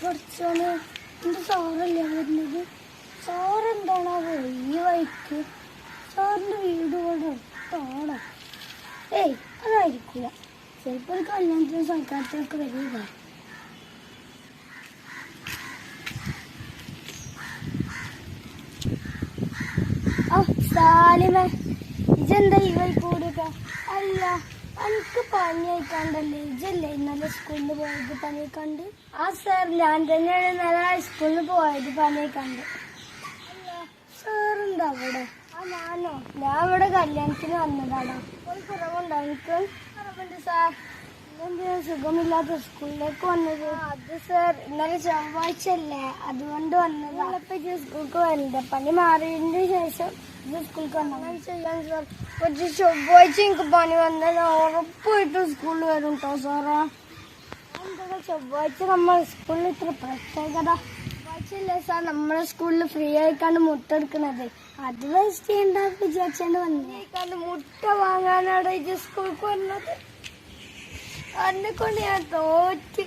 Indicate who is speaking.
Speaker 1: കുറച്ചോന് എന്റെ സാറല്ലേ വരുന്നത്? സാറെന്താണാവോ ഈ വഴിക്ക്? സാറിന്റെ വീട് ഏയ് അതായിരിക്കില്ല ചിലപ്പോൾ ഒരു കല്യാണത്തിന് സൽക്കാരത്തിനൊക്കെ വരിക. ആ സാലിമേ കൂടുക അല്ല. എനിക്ക് പനി ആയിക്കാണ്ടല്ലേ ഇജല്ലേ ഇന്നലെ സ്കൂളിൽ പോയത് പനി കണ്ട് ആ സാർ ഞാൻ തന്നെയാണ് ഇന്നലെ സ്കൂളിൽ പോയത് പനി കണ്ട് അല്ല സാറുണ്ടോ അവിടെ? ഞാനോ? ഞാൻ ഇവിടെ കല്യാണത്തിന് വന്നതാടാ. ഒരു കുറവുണ്ടോ എനിക്ക്? സാർ ഇന്നെന്തിനാ സുഖമില്ലാത്ത സ്കൂളിലേക്ക് വന്നത്? അത് സാർ ഇന്നലെ ചൊവ്വാഴ്ച അല്ലേ അതുകൊണ്ട് വന്നത്. സ്കൂൾക്ക് വരണ്ട. പനി മാറിയതിന് ശേഷം സാർ പക്ഷെ ചൊവ്വാഴ്ച എനിക്ക് പനി വന്നാൽ ഉറപ്പായിട്ടും സ്കൂളിൽ വരും കേട്ടോ സാറേ. എന്താ ചൊവ്വാഴ്ച നമ്മൾ സ്കൂളിൽ ഇത്ര പ്രത്യേകത? ചൊവ്വാഴ്ചയല്ലേ സാർ നമ്മളെ സ്കൂളിൽ ഫ്രീ ആയിക്കാണ്ട് മുട്ട എടുക്കണത്. അത് വേസ്റ്റ് ചെയ്യണ്ട വിചാരിച്ചാണ്ട് വന്നേക്കാണ്ട് മുട്ട വാങ്ങാനാണ് ഇത് സ്കൂൾക്ക് വന്നത്. അതിനെ കൊണ്ട് ഞാൻ തോറ്റ്.